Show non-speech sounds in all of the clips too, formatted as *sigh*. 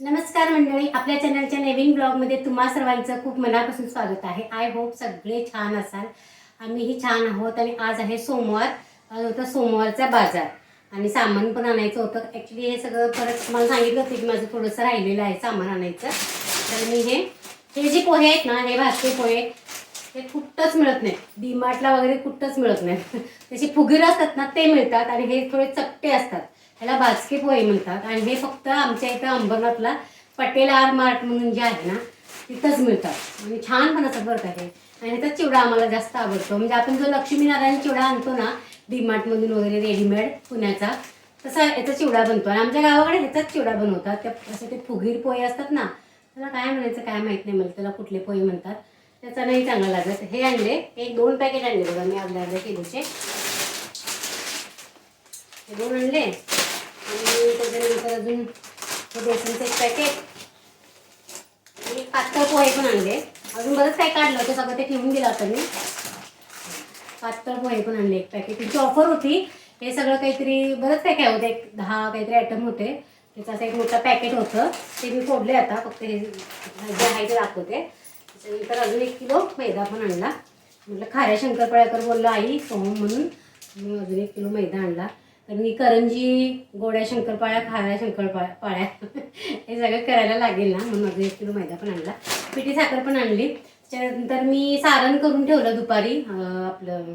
नमस्कार मंडळी आपल्या चॅनलच्या नवीन ब्लॉगमध्ये तुम्हा सर्वांचं खूप मनापासून स्वागत आहे. आय होप सगळे छान असाल. आम्हीही छान आहोत आणि आज आहे सोमवार. आज होता सोमवारचा बाजार आणि सामान पण आणायचं होतं. ॲक्च्युली हे सगळं परत मला सांगितलं होतं की माझं थोडंसं राहिलेलं आहे सामान आणायचं. तर मी हे हे जे पोहे आहेत ना हे भाजके पोहे हे कुठंच मिळत नाही डीमार्टला वगैरे कुठंच मिळत नाही *laughs* त्याचे फुगीर असतात ना ते मिळतात आणि हे थोडे चपटे असतात. ह्याला बाजके पोहे म्हणतात. आणि हे फक्त आमच्या इथं अंबरनाथला पटेल आर मार्ट म्हणून जे आहे ना तिथंच मिळतात. आणि छान पण असं बरं आहे आणि ह्याचा चिवडा आम्हाला जास्त आवडतो. म्हणजे आपण जो लक्ष्मीनारायण चिवडा आणतो ना डीमार्टमधून वगैरे रेडीमेड पुण्याचा तसा याचा चिवडा बनतो. आणि आमच्या गावाकडे ह्याचाच चिवडा बनवतात. त्या असे ते फुगीर पोहे असतात ना त्याला काय म्हणायचं काय माहीत नाही मला. त्याला कुठले पोहे म्हणतात. त्याचा नाही चांगला लागत. हे आणले. एक दोन पॅकेट आणले बघा. मी अर्ध्या अर्ध्या किलोचे. हे दोन आणले. आणि त्याच्यानंतर अजून बेसनचे एक पॅकेट आणि पातळ पोहे पण आणले अजून बरंच काय काढलं होतं सगळं ते ठेवून दिलं होतं मी पातळ पोहे पण आणले एक पॅकेट त्याची ऑफर होती हे सगळं काहीतरी बरंच काय काय होतं एक दहा काहीतरी आयटम होते त्याचं असं एक मोठं पॅकेट होतं ते मी फोडले आता फक्त हे जे आहे ते दाखवते त्याच्यानंतर अजून एक किलो मैदा पण आणला म्हटलं खाऱ्या शंकरपाळ्याकर बोललं आई सोहम म्हणून मी अजून एक किलो मैदा आणला तर मी करंजी गोड्या शंकरपाळ्या खाऱ्या शंकरपाळ्या पाळ्या *laughs* हे सगळं करायला लागेल ना म्हणून अजून एक किलो मैदा पण आणला. पिठी साखर पण आणली. त्याच्यानंतर मी सारण करून ठेवलं दुपारी आपलं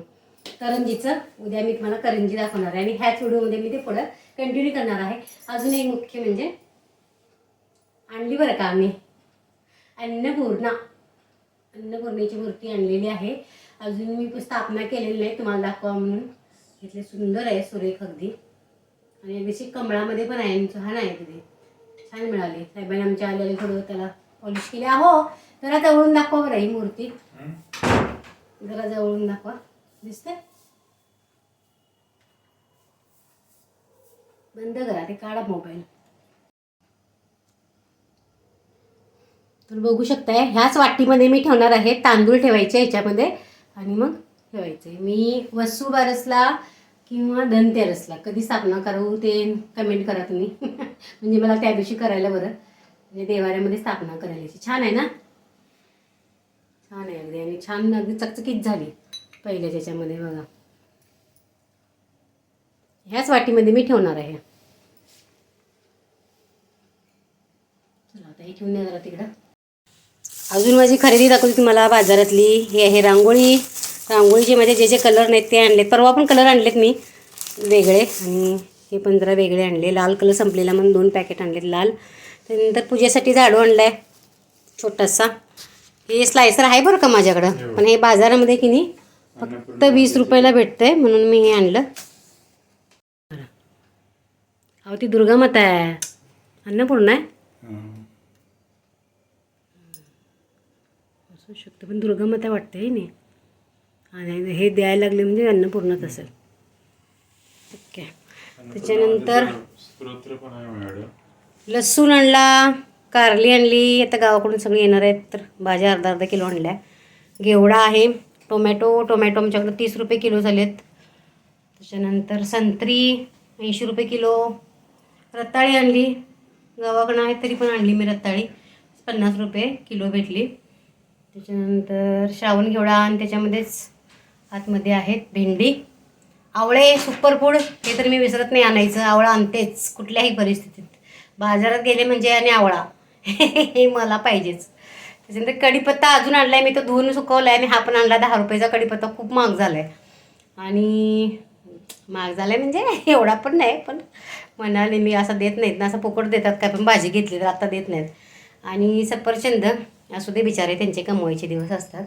करंजीचं. उद्या मी तुम्हाला करंजी दाखवणार आहे. आणि ह्याच व्हिडिओमध्ये मी ते पुढं कंटिन्यू करणार आहे. अजून एक मुख्य म्हणजे आणली बरं का आम्ही. अन्नपूर्णा. अन्नपूर्णेची मूर्ती आणलेली आहे. अजून मी स्थापना केलेली नाही तुम्हाला दाखवा म्हणून. इथले सुंदर आहे सुरेख अगदी. आणि अगदी कमळामध्ये पण आहे छान आहे तिथे. छान मिळाली. साहेबांनी आमच्या आलेले थोडं त्याला पॉलिश केले. हो जरा जवळून दाखवा बरं ही मूर्ती. जरा जवळून दाखवा. दिसते बंद करा ते काढा मोबाईल. तर बघू शकताय ह्याच वाटीमध्ये मी ठेवणार आहे तांदूळ ठेवायचे ह्याच्यामध्ये आणि मग ठेवायचे. मी वसू बारसला किंवा धनतेरसला. कधी स्थापना करू ते कमेंट करा तुम्ही. *laughs* म्हणजे मला त्या दिवशी करायला बरं. म्हणजे देवाऱ्यामध्ये स्थापना करायची. छान आहे ना? छान आहे अगदी. आणि छान अगदी चकचकीत झाली पहिल्या त्याच्यामध्ये बघा. ह्याच वाटीमध्ये मी ठेवणार आहे. चला आता हे ठेवून द्या जरा तिकडं. अजून माझी खरेदी दाखवली तुम्हाला बाजारातली. हे आहे रांगोळी. रांगोळीचे माझे जे जे कलर नाहीत ते आणलेत. परवा पण कलर आणलेत मी. वेगळे. आणि हे पण जरा वेगळे आणले. लाल कलर संपलेला म्हणून दोन पॅकेट आणलेत लाल. त्यानंतर पूजेसाठी झाडू आणलाय. छोटासा. हे स्लायसर आहे बरं का माझ्याकडं? पण हे बाजारामध्ये की नाही फक्त वीस रुपयाला भेटतंय. म्हणून मी हे आणलं. अहो ती दुर्गा माता आहे. अन्नपूर्णा आहे. असू शकतं. पण दुर्गा माता वाटते हे नाही. आणि हे द्यायला लागले म्हणजे अन्नपूर्णाच असेल. ओके. त्याच्यानंतर आहे लसूण आणला कारली आणली आता गावाकडून सगळी येणार आहेत तर भाज्या अर्धा अर्धा किलो आणल्या. घेवडा आहे टोमॅटो टोमॅटो आमच्याकडे तीस रुपये किलो झालेत. त्याच्यानंतर संत्री ऐंशी रुपये किलो. रताळी आणली. गावाकडं आहे तरी पण आणली मी रताळी. पन्नास रुपये किलो भेटली. त्याच्यानंतर श्रावण घेवडा आणि त्याच्यामध्येच आतमध्ये आहेत भेंडी. आवळे सुपरफूड हे तर मी विसरत नाही आणायचं. आवळा आणतेच कुठल्याही परिस्थितीत. बाजारात गेले म्हणजे आणि आवळा. *laughs* हे मला पाहिजेच. त्याच्यानंतर कढीपत्ता अजून आणला आहे मी तो धुवून सुकवला आहे आणि हा पण आणला. दहा रुपयाचा कढीपत्ता खूप महाग झाला आहे आणि महाग झाला आहे म्हणजे *laughs* एवढा पण नाही. पण म्हणाले मी असं देत नाहीत ना. असं पोकट देतात काय? पण भाजी घेतली तर आत्ता देत नाहीत. आणि सफरचंद असू दे बिचारे त्यांचे कमवायचे दिवस असतात.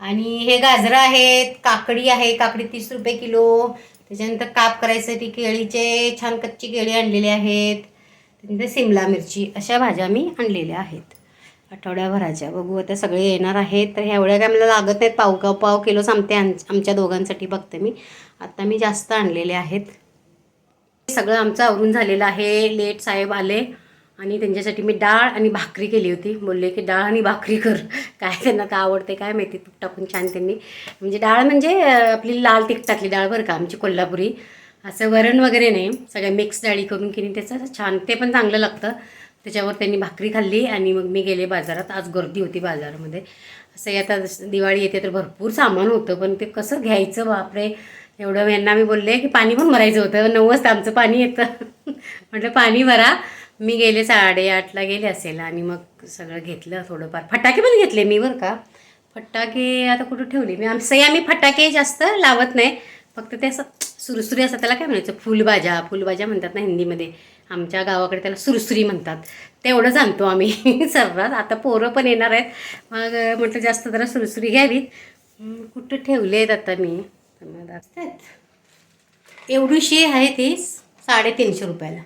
आणि हे गाजरं आहेत काकडी आहे काकडी तीस रुपये किलो. त्याच्यानंतर काप करायसाठी केळीचे छान कच्ची केळी आणलेली आहेत. त्यानंतर सिमला मिरची अशा भाज्या मी आणलेल्या आहेत. आठवड्याभराच्या बघू आता सगळे येणार आहेत. तर ह्या एवढ्या काय मला लागत नाहीत पाव का पाव किलो सांगते आमच्या दोघांसाठी बघते मी. आत्ता मी जास्त आणलेले आहेत. सगळं आमचं आवरून झालेलं आहे लेट साहेब आले. आणि त्यांच्यासाठी मी डाळ आणि भाकरी केली होती. बोलले की डाळ आणि भाकरी कर. *laughs* काय त्यांना का आवडते काय माहिती. तूप टाकून छान त्यांनी. म्हणजे डाळ म्हणजे आपली लाल तिखटातली डाळ बरं का आमची कोल्हापुरी. असं वरण वगैरे नाही. सगळ्या मिक्स डाळी करून की नाही त्याचं छान ते पण चांगलं लागतं. त्याच्यावर त्यांनी भाकरी खाल्ली आणि मग मी गेले बाजारात. आज गर्दी होती बाजारामध्ये. असं आता जसं दिवाळी येते तर भरपूर सामान होतं. पण ते कसं घ्यायचं बापरे. एवढं यांना मी बोलले की पाणी पण भरायचं होतं. नऊ वाजता आमचं पाणी येतं. *laughs* म्हटलं पाणी भरा. मी गेले साडेआठला गेले असेल आणि मग सगळं घेतलं थोडंफार. फटाके पण घेतले मी बरं का. फटाके आता कुठं ठेवले? मी आमचं आम्ही फटाके जास्त लावत नाही. फक्त ते असं सुरसुरी असतात त्याला काय म्हणायचं? फुलभाज्या फुलभाज्या म्हणतात ना हिंदीमध्ये. आमच्या गावाकडे त्याला सुरसुरी म्हणतात. तेवढं जाणतो आम्ही. *laughs* सर्रास. आता पोरं पण येणार आहेत. मग म्हटलं जास्त जरा सुरसुरी घ्यावीत. कुठं ठेवले आहेत आता मी? एवढीशी आहे ती साडेतीनशे रुपयाला.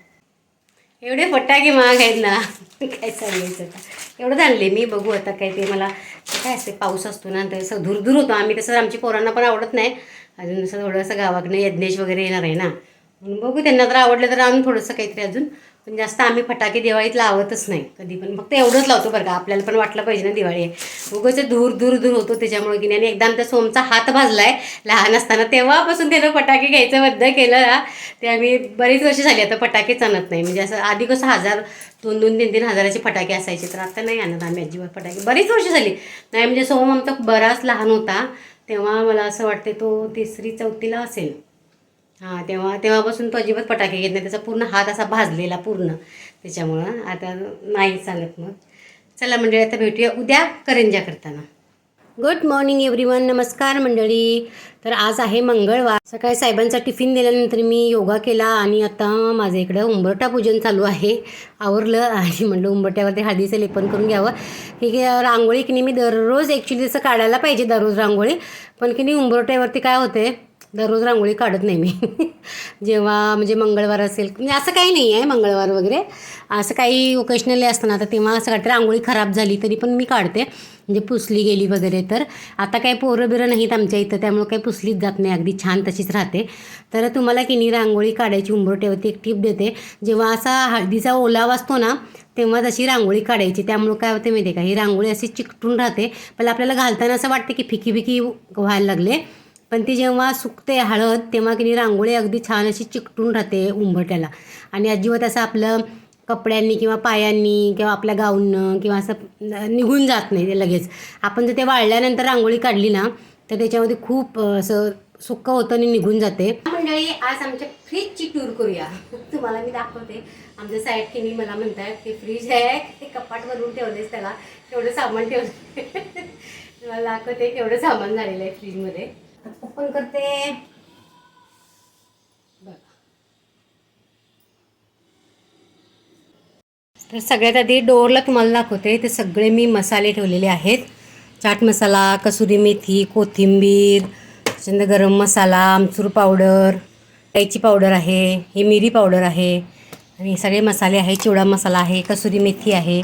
एवढे फटाके महाग आहेत ना. काय सांगायचं आता. एवढंच आणले मी बघू आता काय ते मला काय असते पाऊस असतो ना तर असं दूर होतो आम्ही. तसं आमची पोरांना पण आवडत नाही. अजून असं थोडंसं गावाकडनं यज्ञेश वगैरे येणार आहे ना. म्हणून बघू त्यांना तर आवडलं तर आणून थोडंसं काहीतरी अजून. पण जास्त आम्ही फटाके दिवाळीत लावतच नाही कधी पण. फक्त एवढंच लावतो बरं का आपल्याला पण वाटलं पाहिजे ना दिवाळी. आहे उगच दूर दूर दूर होतो त्याच्यामुळे की नाही. आणि एकदा आमचा सोमचा हात भाजलाय लहान असताना तेव्हापासून त्यानं फटाके घ्यायचं बद्द केलं ना ते आम्ही बरीच वर्ष झाली आता फटाकेच आणत नाही. म्हणजे असं आधी कसं हजार दोन दोन तीन तीन हजाराचे फटाके असायचे तर आता नाही आणत आम्ही अजिबात फटाके. बरीच वर्ष झाली. नाही म्हणजे सोम आमचा बराच लहान होता तेव्हा मला असं वाटते तो तिसरी चौथीला असेल. हां तेव्हा तेव्हापासून तो अजिबात फटाके घेत नाही. त्याचा पूर्ण हात असा भाजलेला पूर्ण. त्याच्यामुळं आता नाही चालत मग. चला मंडळी आता भेटूया उद्या करंजा करताना. गुड मॉर्निंग एव्हरीवन नमस्कार मंडळी. तर आज आहे मंगळवार. सकाळी साहेबांचा टिफिन दिल्यानंतर मी योगा केला आणि आता माझ्या इकडं उंबरटा पूजन चालू आहे. आवरलं आणि म्हणलं उंबरट्यावरती हळदीचं लेपन करून घ्यावं. की की रांगोळी की नाही मी दररोज ॲक्च्युली तसं काढायला पाहिजे दररोज रांगोळी. पण की नाही उंबरट्यावरती काय होते दररोज रांगोळी काढत नाही मी. *laughs* जेव्हा म्हणजे मंगळवार असेल म्हणजे असं काही नाही आहे मंगळवार वगैरे. असं काही ओकेशनली असतं ना तर तेव्हा असं वाटतं रांगोळी खराब झाली तरी पण मी काढते. म्हणजे पुसली गेली वगैरे तर. आता काही पोरं बिरं नाहीत आमच्या इथं त्यामुळे काही पुसलीच जात नाही. अगदी छान तशीच राहते. तर तुम्हाला की नाही रांगोळी काढायची उंबरट्यावरती एक टीप देते. जेव्हा असा हळदीचा ओलावा असतो ना तेव्हा तशी रांगोळी काढायची. त्यामुळं काय होते माहिती आहे का ही रांगोळी अशी चिकटून राहते. पण आपल्याला घालताना असं वाटते की फिकी फिकी व्हायला लागले. पण ती जेव्हा सुकते हळद तेव्हा की नाही रांगोळी अगदी छान अशी चिकटून राहते उंबरट्याला आणि अजिबात असं आपलं कपड्यांनी किंवा पायांनी किंवा आपल्या गाऊननं किंवा असं निघून जात नाही ते लगेच. आपण जर ते वाळल्यानंतर रांगोळी काढली ना तर त्याच्यामध्ये खूप असं सुक्क होतं आणि निघून जाते. मंडळी आज आमच्या फ्रीजची टूर करूया. *laughs* तुम्हाला मी दाखवते. आमच्या साईड किनी मला म्हणतात की फ्रीज आहे ते कपाट बनवून ठेवलेस त्याला. केवढं सामान ठेवलं *laughs* मला दाखवते केवढं सामान झालेलं आहे फ्रीजमध्ये ओपन करते. तर सगळ्यात आधी डोअरला तुम्हाला दाखवते. ते सगळे मी मसाले ठेवलेले आहेत. चाट मसाला कसुरी मेथी कोथिंबीर त्याच्यानंतर गरम मसाला आमचूर पावडर इलायची पावडर आहे हे मिरी पावडर आहे. आणि हे सगळे मसाले आहे चिवडा मसाला आहे कसुरी मेथी आहे.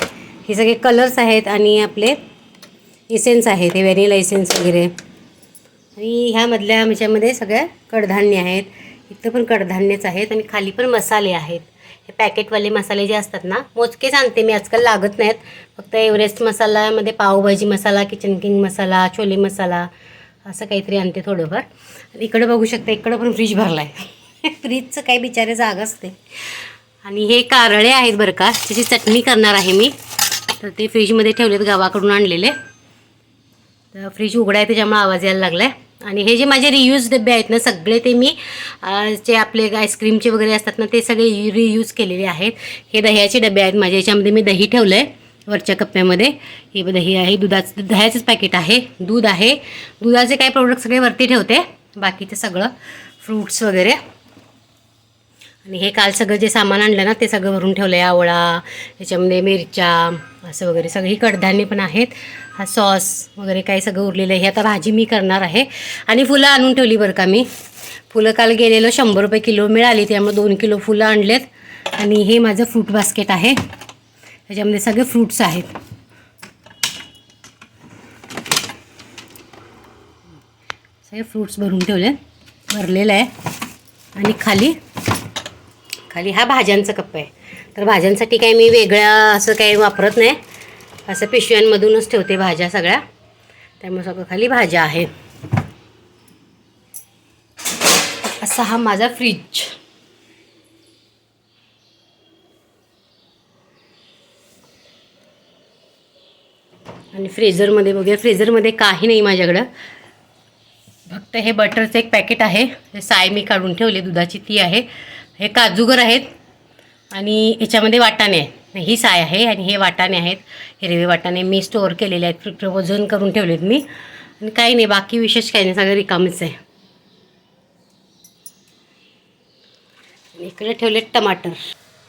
हे सगळे कलर्स आहेत आणि आपले इसेन्स आहेत ते व्हॅनिला इसेन्स वगैरे. आणि ह्यामधल्या आमच्यामध्ये सगळ्या कडधान्य आहेत. इथं पण कडधान्यच आहेत आणि खाली पण मसाले आहेत. हे पॅकेटवाले मसाले जे असतात ना मोजकेच आणते मी आजकाल लागत नाहीत. फक्त एव्हरेस्ट मसाल्यामध्ये पावभाजी मसाला किचन किंग मसाला छोले मसाला असं काहीतरी आणते थोडंफार. आणि इकडं बघू शकता इकडं पण फ्रीज भरला आहे फ्रीजचं काही बिचारे जागा असते. आणि हे कारळे आहेत बरं का त्याची चटणी करणार आहे मी. तर ते फ्रीजमध्ये ठेवलेत गावाकडून आणलेले. तर फ्रीज उघडाय त्याच्यामुळे आवाज यायला लागला आहे आणि हे जे माझे रियूज डबे आहेत ना सगळे ते मी जे आपले आईस्क्रीमचे वगैरे असतात ना ते सगळे रियूज केलेले आहेत. हे दह्याचे डबे आहेत. माझ्या याच्यामध्ये मी दही ठेवलं आहे वरच्या कप्प्यामध्ये. हे दही आहे दुधाचं दह्याचंच पॅकेट आहे. दूध आहे. दुधाचे काही प्रोडक्ट सगळे वरती ठेवते. बाकीचं सगळं फ्रूट्स वगैरे. आणि हे काल सगळं जे सामान आणलं ना ते सगळं भरून ठेवलं आहे आवळा त्याच्यामध्ये मिरच्या असं वगैरे सगळी. कडधान्य पण आहेत. हा सॉस वगैरे काही सगळं उरलेलं आहे. हे आता भाजी मी करणार आहे. आणि फुलं आणून ठेवली बरं का मी. फुलं काल गेलेलं शंभर रुपये किलो मिळाली त्यामुळे दोन किलो फुलं आणलेत. आणि हे माझं फ्रूट बास्केट आहे. त्याच्यामध्ये सगळे फ्रूट्स आहेत. सगळे फ्रूट्स भरून ठेवले भरलेलं आहे. आणि खाली खाली. हा भाज्यांचा कप्पा आहे. तर भाज्यांसाठी काही मी वेगळ्या असं काही वापरत नाही. असं पिशव्यांमधूनच ठेवते भाज्या सगळ्या. त्यामुळे सगळं खाली भाज्या आहेत असा हा माझा फ्रीज. आणि फ्रीजरमध्ये बघूया. फ्रीजरमध्ये काही नाही माझ्याकडं. फक्त हे बटरचं एक पॅकेट आहे. हे साय मी काढून ठेवले. दुधाची ती आहे. हे काजूगर आहेत. आणि याच्यामध्ये वाटाणे आहे ही साय आहे आणि हे वाटाणे आहेत. हिरवे वाटाणे मी स्टोअर केलेले आहेत. फ्रोझन करून ठेवलेत मी. आणि काही नाही बाकी विशेष काही नाही. सगळं रिकामीच आहे. इकडे ठेवलेत टमाटर.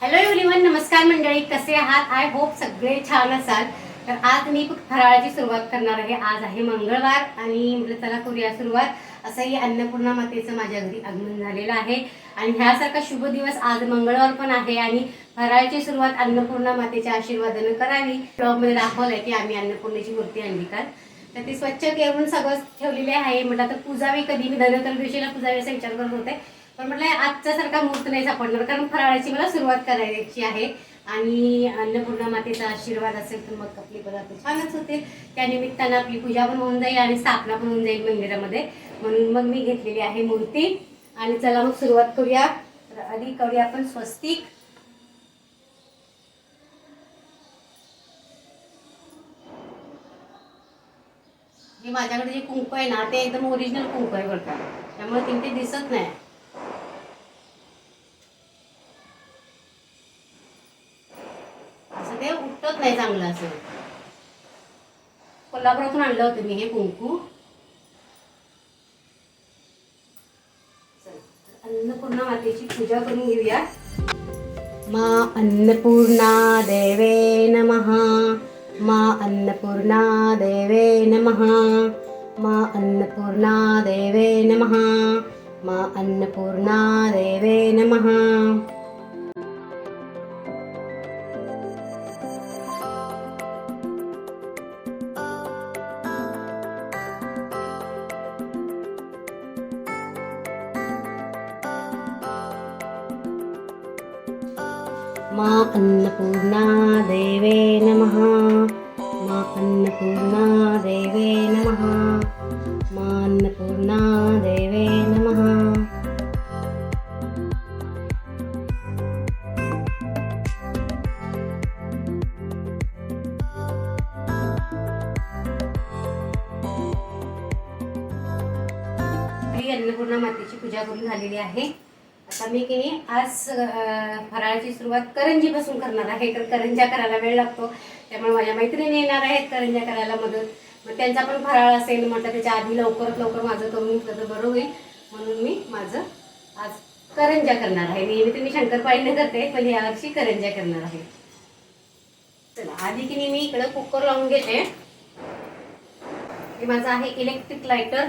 हॅलो एव्हरीवन नमस्कार मंडळी. कसे आहात? आय होप सगळे छान असाल. तर आज मी फराळाची सुरुवात करणार आहे. आज आहे मंगळवार आणि म्हटलं चला करूया सुरुवात. असंही अन्नपूर्णा मातेचं माझ्या घरी आगमन झालेलं आहे. आणि ह्यासारखा शुभ दिवस आज मंगळवार पण आहे आणि फराळाची सुरुवात अन्नपूर्णा मातेच्या आशीर्वादानं करावी. ब्लॉगमध्ये दाखवलंय की आम्ही अन्नपूर्णेची मूर्ती आणली काल तर ती स्वच्छ करून सगळं ठेवलेले आहे. म्हटलं आता पूजावी कधी मी धनत्रयोदशीला पूजावी असा विचार करत होते. पण म्हटलं आजच्या सारखा नाही सापडणार कारण फराळाची मला सुरुवात करायची आहे. आणि अन्नपूर्णा मातेचा आशीर्वाद असेल तर मग आपले पदार्थ छानच होते त्या निमित्तानं आपली पूजा पण होऊन जाईल आणि स्थापना पण होऊन जाईल मंदिरामध्ये. म्हणून मग मी घेतलेली आहे मूर्ती. आणि चला मग सुरुवात करूया. तर आधी करूया आपण स्वस्तिक. हे माझ्याकडे जे कुंकू आहे ना ते एकदम ओरिजिनल कुंकू आहे बरं का. त्यामुळे तिथे दिसत नाही. असं ते उठत नाही चांगलं असं. कोल्हापुरातून आणलं होतं मी हे कुंकू चला, तर अन्नपूर्णा मातेची पूजा करून घेऊया. मा अन्नपूर्णा देवे नमहा मा अन्नपूर्णा देवे नमहा मा अन्नपूर्णा देवे नमहा मा अन्नपूर्णा देवे नमहा अन्नपूर्णा देवे नमः। मा अन्नपूर्णा देवे नमः। मा अन्नपूर्णा देवे नमः अन्नपूर्णा मातेची पूजा करून झालेली आहे. आम्ही मी की नाही आज फराळाची सुरुवात करंजीपासून करणार आहे. तर करंज्या करायला वेळ लागतो. त्यामुळे माझ्या मैत्रिणी येणार आहेत करंज्या करायला मदत. मग त्यांचा पण फराळ असेल म्हटलं त्याच्या आधी लवकरात लवकर माझं करून घेतलं तर बरं होईल. म्हणून मी माझं आज करंज्या करणार आहे. नेहमी तर मी शंकरपाळीने करते पण या वर्षी करंज्या करणार आहे. चला आधी की नाही मी इकडं कुकर लावून घेते. हे माझं आहे इलेक्ट्रिक लायटर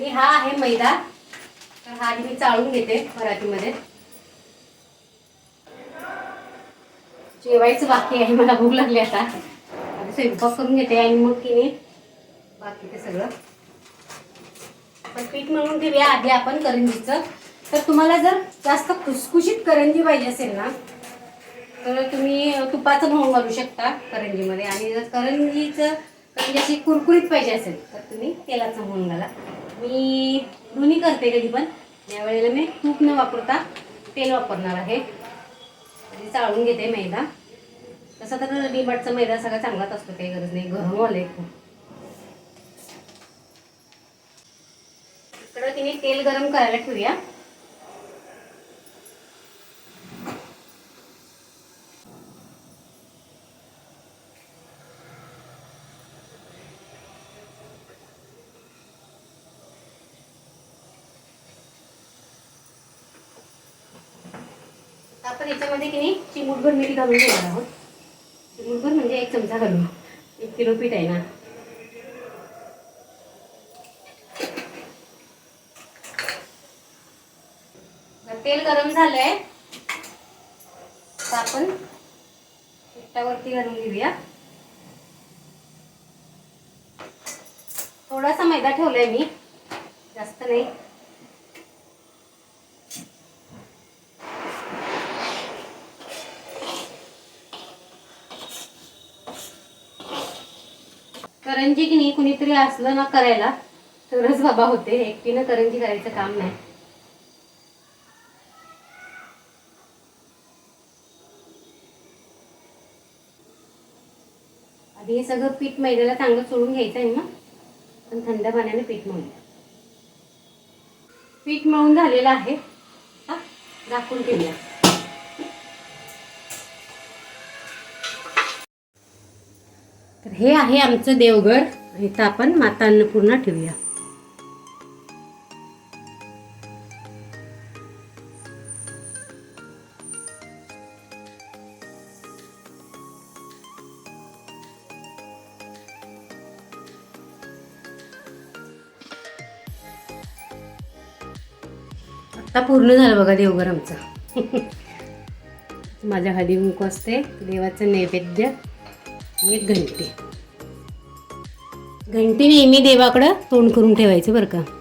आणि हा आहे मैदा. तर हा आधी मी चाळून घेते मराठीमध्ये जेवायचं बाकी आहे मला भूक लागली आता. आधी स्वयंपाक करून घेते आणि मग तिने बाकी ते सगळं. पण पीठ म्हणून घेऊया आधी आपण करंजीचं. तर तुम्हाला जर जास्त खुसखुशीत करंजी पाहिजे असेल ना तर तुम्ही तुपाचं म्हणून घालू शकता करंजीमध्ये. आणि जर करंजीचं करंजी अशी कुरकुरीत पाहिजे असेल तर तुम्ही तेलाचं म्हणून घाला. मी दोन्ही करते कधी पण. यावेळेला मी तूप न वापरता तेल वापरणार आहे. आधी चाळून घेते मैदा. तसा तर डिमाटचा मैदा सगळा चांगलाच असतो काही गरज नाही. गरम आलंय खूप. इकडं तिने तेल गरम करायला ठेवूया आपण याच्यामध्ये की नाही मीठ घालून घेणार आहोत. चिमूटभर म्हणजे एक चमचा घालू एक किलो पीठ आहे ना. तेल गरम झालंय. तर आपण पिठावरती घालून घेऊया. थोडासा मैदा ठेवलाय मी. जास्त नाही. करंजी की नाही कुणीतरी असलं ना करायला तरच बाबा होते. एकटीनं करंजी करायचं काम नाही. आधी हे सगळं पीठ मैद्याला चांगलं चोळून घ्यायचं आहे ना? पण थंड पाण्याने पीठ मळून. पीठ मळून झालेलं आहे. दाखवून झाकून ठेवूया. तर हे आहे आमचं देवघर. इथं आपण माता अन्नपूर्णा ठेवूया. आता पूर्ण झालं बघा देवघर आमचं. *laughs* माझ्या हळदी कुंकू असते. देवाचं नैवेद्य. एक घंटी. घंटी नेहमी देवाकडं तोंड करून ठेवायचं बरं का?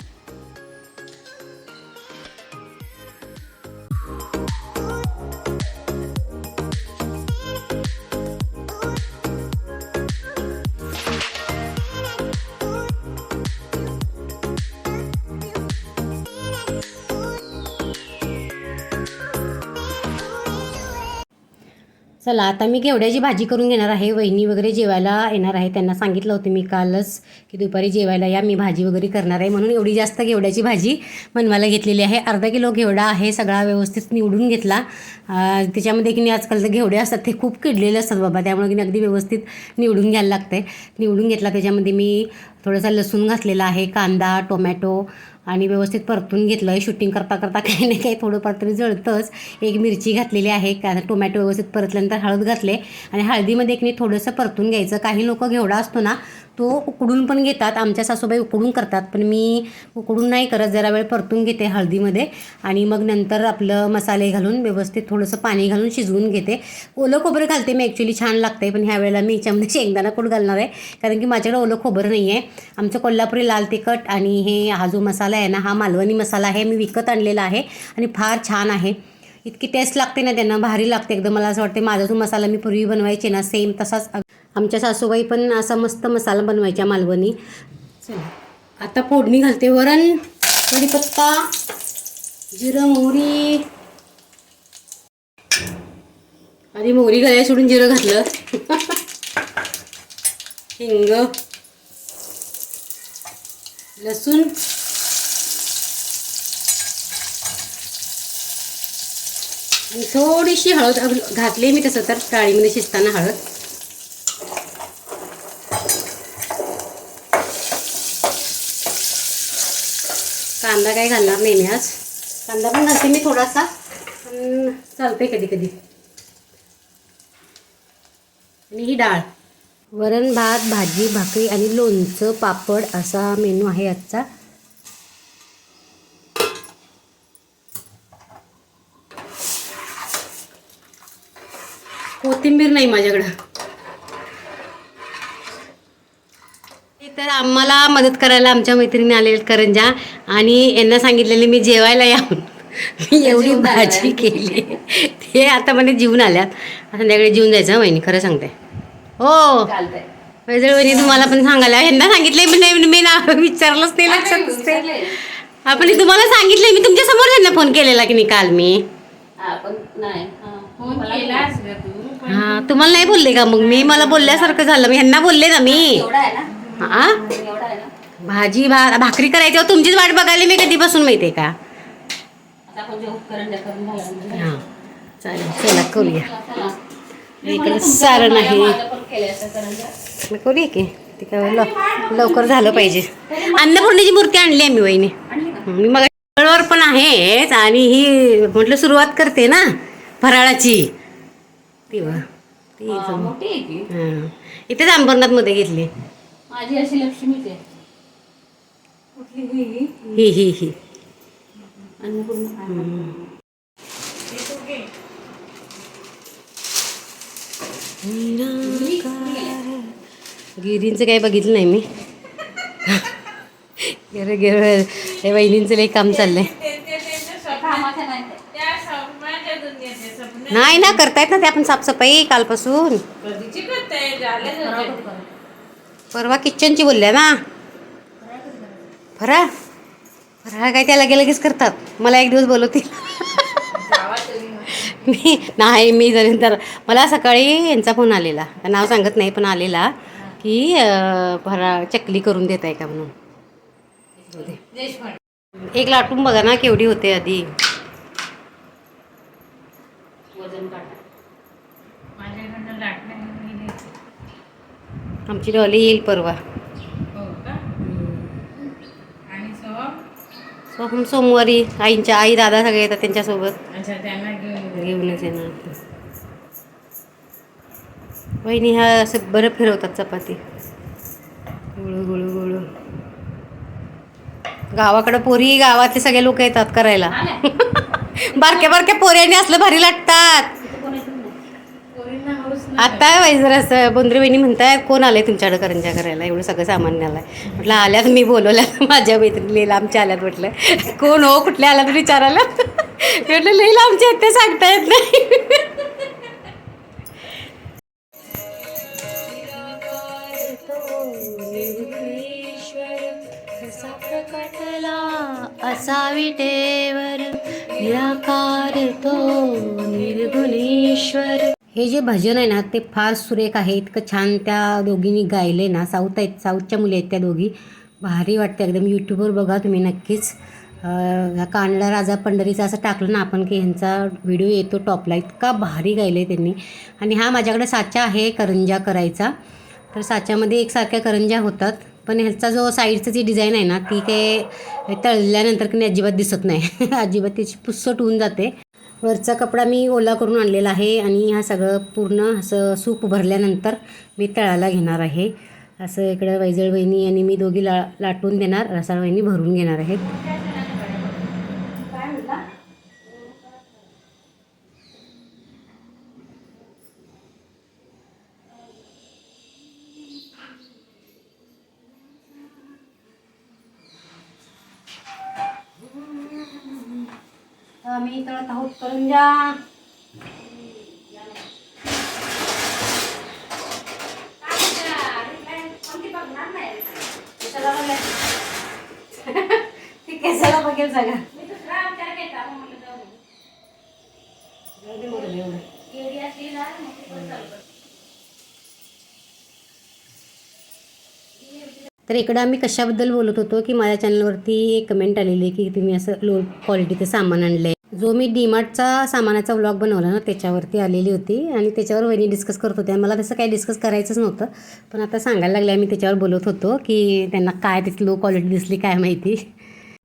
चला आता मी घेवड्याची भाजी करून घेणार आहे वहिनी वगैरे जेवायला येणार आहे त्यांना सांगितलं होतं मी कालच की दुपारी जेवायला या मी भाजी वगैरे करणार आहे म्हणून एवढी जास्त घेवड्याची भाजी बनवायला घेतलेली आहे. अर्धा किलो घेवडा आहे सगळा व्यवस्थित निवडून घेतला. त्याच्यामध्ये की नाही आजकाल जे घेवडे असतात ते खूप किडलेले असतात बाबा त्यामुळे की अगदी व्यवस्थित निवडून घ्यायला लागते निवडून घेतला त्याच्यामध्ये मी थोडासा लसूण घातलेला आहे कांदा टोमॅटो आणि व्यवस्थित परतून घेतलं. आहे शूटिंग करता करता काही नाही काही थोडंफार तरी जळतंच. एक मिरची घातलेली आहे का टोमॅटो व्यवस्थित परतल्यानंतर हळद घातले. आणि हळदीमध्ये एक मी थोडंसं परतून घ्यायचं. काही लोक घेवडा असतो ना तो उकडून पण घेतात आमच्या सासूबाई उकडून करतात पण मी उकडून नाही करत जरा वेळ परतून घेते हळदीमध्ये आणि मग नंतर आपलं मसाले घालून व्यवस्थित थोडंसं पाणी घालून शिजवून घेते. ओलं खोबरं घालते मी ॲक्च्युली छान लागते पण ह्या वेळेला मी याच्यामध्ये *laughs* शेंगदाणा कूट घालणार आहे कारण की माझ्याकडे ओलं खोबरं नाही आहे आमचं कोल्हापुरी लाल तिखट आणि हे हा जो मसाला आहे ना हा मालवणी मसाला आहे मी विकत आणलेला आहे आणि फार छान आहे. इतकी टेस्ट लागते ना त्यांना भारी लागते एकदम. मला असं वाटते माझा जो मसाला मी पूर्वी बनवायचे ना सेम तसाच. आमच्या सासूबाई पण असा मस्त मसाला बनवायच्या मालवणी. चला आता फोडणी घालते. वरण कढीपत्ता जिरं मोहरी. आधी मोहरी घालायला सोडून जिरं घातलं. *laughs* हिंग लसूण आणि थोडीशी हळद घातली मी तसं तर डाळीमध्ये शिजताना हळद. कांदा काय घालणार नाही मी आज. कांदा पण घालते मी थोडासा पण चालते कधी कधी. आणि ही डाळ. वरण भात भाजी भाकरी आणि लोणचं पापड असा मेनू आहे आजचा. कोथिंबीर नाही माझ्याकडं. तर आम्हाला मदत करायला आमच्या मैत्रिणी आलेल्या करंजा आणि यांना सांगितलेले मी जेवायला या. मी एवढी भाजी केली. ते आता म्हणजे जीवन आल्यात. संध्याकाळी जीवन जायचं वहिनी खरं सांगते. हो. वैजळ वहिनी तुम्हाला पण सांगायला यांना सांगितले पण नाही मी ना विचारलंच नाही लक्षात नाही आपण तुम्हाला सांगितले मी तुमच्यासमोर त्यांना फोन केलेला की नाही काल मी? हा तुम्हाला नाही बोलले का मग? मी मला बोलल्यासारखं झालं. मी ह्यांना बोलले ना मी. हा भाजी भा भाकरी करायची तुमचीच वाट बघायला मी कधीपासून माहितीये का? हा. चालेल चला करूया. इकडे सारण आहे करूया की? ते काय लव- लवकर झालं पाहिजे. अन्नपूर्णेची मूर्ती आणली आहे मी वहिनी मी मग पण आहेच आणि ही म्हटलं सुरुवात करते ना फराळाची. ती वा. ती हां इथेच अंबरनाथमध्ये घेतली. माझी अशी लक्ष्मीच आहे. ही? ही ही गिरींचं काही बघितलं नाही मी. *laughs* गिर गिर हे वहिनींचं लई काम चाललंय कामाचं नाही ते. नाही ना करतायत ना ते आपण साफसफाई कालपासून. परवा किचनची बोलल्या ना. फरा फराळ काय त्या लगे लगेच करतात. मला एक दिवस बोलवतील. *laughs* मी नाही मी जरी तर मला सकाळी यांचा फोन आलेला. नाव सांगत नाही पण आलेला की अं, फराळ चकली करून देत आहे का म्हणून. एक लाटून बघा ना केवढी होते आधी वजन काटा माझ्याकडनं लाटणं मी नाही. आमची डॉली येईल परवा. हो का? आणि सवा सो हम सोमवारी आईंच्या आई दादा सगळे येतात त्यांच्यासोबत. घेऊनच येणार वहिनी ह्या असं बरं फिरवतात चपाती. गुळू गुळू गुळू. गावाकडं पोरी गावातले सगळे लोक येतात करायला. *laughs* बारक्या बारक्या पोऱ्याने असलं भारी लागतात. आता वैजर असं बोंद्रे वहिनी म्हणतायत कोण आलंय तुमच्याकडे करंजा करायला? एवढं सगळं सामान आलंय. म्हटलं आल्यात मी बोलवलं *laughs* माझ्या मैत्रिणी लांबच्या आल्यात म्हटलं. *laughs* कोण हो? कुठल्या आल्यात विचारायला? *laughs* म्हटलं लई लांबच्या आहेत ते सांगता येत नाही. असा विटेवर निराकार तो निर्गुणेश्वर. हे जे भजन आहे ना ते फार सुरेख आहे. इतकं छान त्या दोघींनी गायले ना. साऊथ आहेत साऊथच्या मुली आहेत त्या दोघी. भारी वाटते एकदम. यूट्यूबवर बघा तुम्ही नक्कीच. ह्या कानडा राजा पंढरीचा असं टाकलं ना आपण की ह्यांचा व्हिडिओ येतो टॉपला. इतका भारी गायले त्यांनी. आणि हा माझ्याकडे साचा आहे करंजा करायचा. तर साच्यामध्ये एकसारख्या करंज्या होतात. पण ह्याचा जो साईडचं जी डिझाईन आहे ना ती काय तळल्यानंतर की अजिबात दिसत नाही. *laughs* अजिबात त्याची पुसट होऊन जाते. वरचा कपडा मी ओला करून आणलेला आहे आणि हा सगळं पूर्ण असं सूप भरल्यानंतर मी तळाला घेणार आहे. असं इकडं वैजळ वहिनी आणि मी दोघी ला लाटून देणार रसाळ वहिनी भरून घेणार आहेत. आम्ही तळत आहोत करंजा *laughs* ती केसाला बघेल सगळं. तर इकडं आम्ही कशाबद्दल बोलत होतो की माझ्या चॅनलवरती एक कमेंट आलेली आहे की तुम्ही असं लो क्वालिटीचं सामान आणलं आहे जो मी डीमार्टचा सामानाचा व्लॉग बनवला ना त्याच्यावरती आलेली होती. आणि त्याच्यावर वहिनी डिस्कस करत होत्या. मला तसं काही डिस्कस करायचंच नव्हतं. पण आता सांगायला लागले आम्ही त्याच्यावर बोलत होतो की त्यांना काय त्याची लो क्वालिटी दिसली काय माहिती.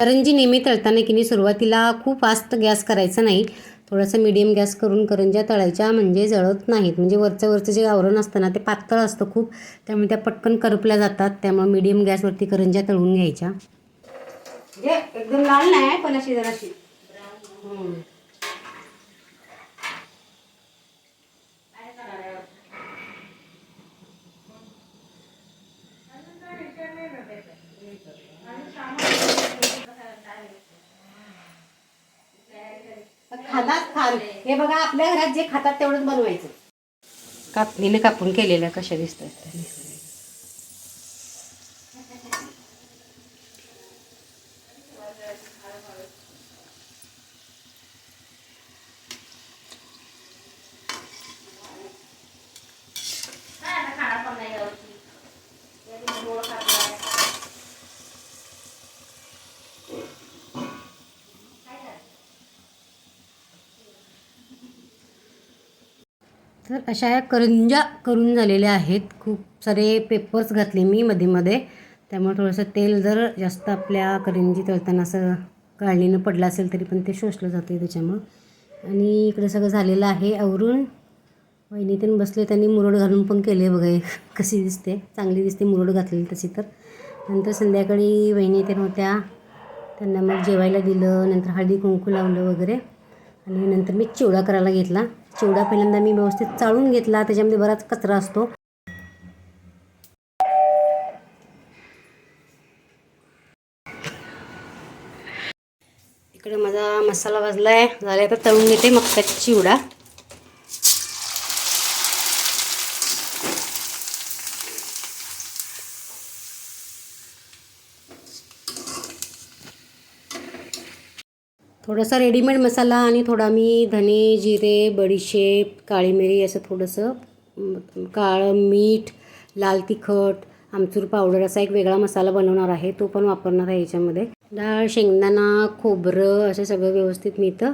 करंजी नेहमी तळताना की नाही सुरुवातीला खूप फास्ट गॅस करायचा नाही. थोडासा मिडियम गॅस करून करंज्या तळायच्या म्हणजे जळत नाहीत. म्हणजे वरचं वरचं जे आवरण असतं ना ते पातळ असतं खूप. त्यामुळे त्या पटकन करपल्या जातात. त्यामुळे मिडियम गॅसवरती करंज्या तळून घ्यायच्या. एकदम लाल नाही पण अशी जराशी. खातात खाल हे बघा आपल्या घरात जे खातात तेवढंच बनवायचं. कापणीने कापून केलेल्या कशा दिसतात? तर अशा या करंजा करून झालेल्या आहेत. खूप सारे पेपर्स घातले मी मध्ये मध्ये. त्यामुळे थोडंसं तेल जर जास्त आपल्या करंजी तळताना असं गाळणीनं पडलं असेल तरी पण ते शोषलं जाते त्याच्यामुळं. आणि इकडं सगळं झालेलं आहे आवरून. वहिनीतून बसले त्यांनी मुरड घालून पण केले बघा कशी दिसते? चांगली दिसते मुरड घातलेली तशी तर. नंतर संध्याकाळी वहिनी ते होत्या. त्यांना मग जेवायला दिलं. नंतर हळदी कुंकू लावलं वगैरे. आणि नंतर मी चिवडा करायला घेतला. चिवडा पहिल्यांदा मी व्यवस्थित चाळून घेतला त्याच्यामध्ये बराच कचरा असतो. इकडे माझा मसाला भाजला आहे झाले आता तळून घेते मग त्यात चिवडा. थोडासा रेडीमेड मसाला आणि थोडा मी धने जिरे बडीशेप काळी मिरी असं थोडंसं काळं मीठ लाल तिखट आमचूर पावडर असा एक वेगळा मसाला बनवणार आहे. तो पण वापरणार आहे याच्यामध्ये. डाळ शेंगदाणा खोबरं असं सगळं व्यवस्थित मी इथं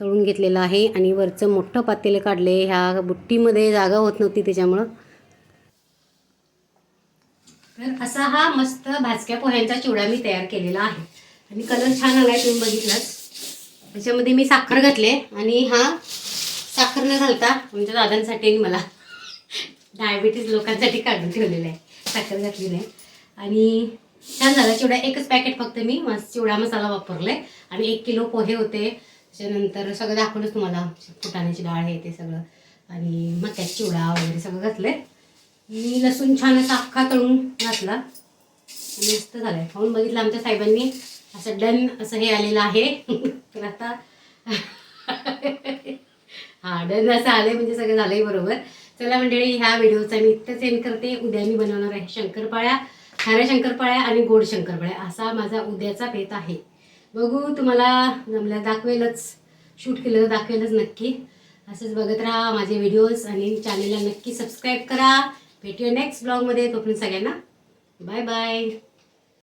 तळून घेतलेलं आहे आणि वरचं मोठं पातेलं काढले. ह्या बुट्टीमध्ये जागा होत नव्हती त्याच्यामुळं. तर असा हा मस्त भाजक्या पोह्यांचा चिवडा मी तयार केलेला आहे. आणि कलर छान आला आहे तुम्ही बघितलाच त्याच्यामध्ये मी साखर घातले आणि हा साखर न घालता आमच्या दादांसाठी आणि मला डायबिटीज लोकांसाठी काढून ठेवलेला आहे. साखर घातलेली आहे. आणि छान झाला. चिवडा एकच पॅकेट फक्त मी मस्त चिवडा मसाला वापरले आणि एक किलो पोहे होते. त्याच्यानंतर सगळं दाखवलंच तुम्हाला. फुटाण्याची डाळ आहे ते सगळं. आणि मक्याचा चिवडा वगैरे सगळं घातले मी लसूण छान असा अख्खा तळून घातला. आणि मस्त आहे खाऊन बघितलं आमच्या साहेबांनी. असं डन असं हे आलेलं आहे. तर आता हा डन असं आलंय म्हणजे सगळं झालंय बरोबर. चला मंडळी ह्या व्हिडिओचा मी इथंच सेंड करते. उद्या मी बनवणार आहे शंकरपाळ्या खाऱ्या शंकरपाळ्या आणि गोड शंकरपाळ्या. असा माझा उद्याचा बेत आहे. बघू तुम्हाला जमल्या दाखवेलच. शूट केलं दाखवेलच नक्की. असंच बघत राहा माझे व्हिडिओज आणि चॅनलला नक्की सबस्क्राईब करा. भेटूया नेक्स्ट ब्लॉगमध्ये तोपर्यंत सगळ्यांना बाय बाय